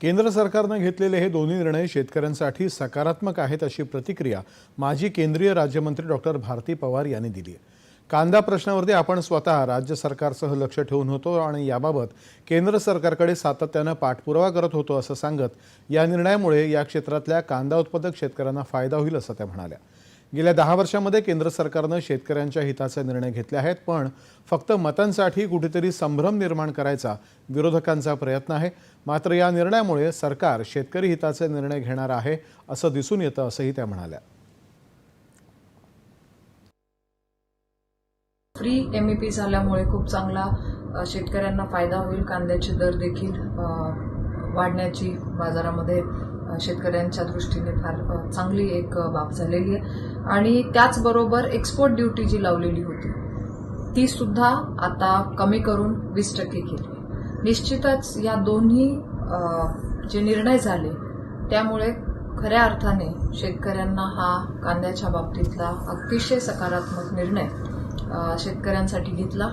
केंद्र सरकारनं घेतलेले हे दोन्ही निर्णय शेतकऱ्यांसाठी सकारात्मक आहेत अशी प्रतिक्रिया माजी केंद्रीय राज्यमंत्री डॉक्टर भारती पवार यांनी दिली आहे. कांदा प्रश्नावरती आपण स्वतः राज्य सरकारसह लक्ष ठेवून होतो आणि याबाबत केंद्र सरकारकडे सातत्यानं पाठपुरावा करत होतो असं सांगत या निर्णयामुळे या क्षेत्रातल्या कांदा उत्पादक शेतकऱ्यांना फायदा होईल असं त्या म्हणाल्या. गेल्या दहा वर्षामध्ये केंद्र सरकारनं शेतकऱ्यांच्या हिताचे निर्णय घेतले आहेत पण फक्त मतांसाठी कुठेतरी संभ्रम निर्माण करायचा विरोधकांचा प्रयत्न आहे. मात्र या निर्णयामुळे सरकार शेतकरी हिताचे निर्णय घेणार आहे असं दिसून येतं असंही त्या म्हणाल्या. फ्री एम पी झाल्यामुळे खूप चांगला शेतकऱ्यांना फायदा होईल. कांद्याचे दर देखील वाढण्याची बाजारामध्ये शेतकऱ्यांच्या दृष्टीने फार चांगली एक बाब झालेली आहे. आणि त्याचबरोबर एक्सपोर्ट ड्युटी जी लावलेली होती ती सुद्धा आता कमी करून वीस टक्के केली. निश्चितच या दोन्ही जे निर्णय झाले त्यामुळे खऱ्या अर्थाने शेतकऱ्यांना हा कांद्याच्या बाबतीतला अतिशय सकारात्मक निर्णय शेतकऱ्यांसाठी घेतला.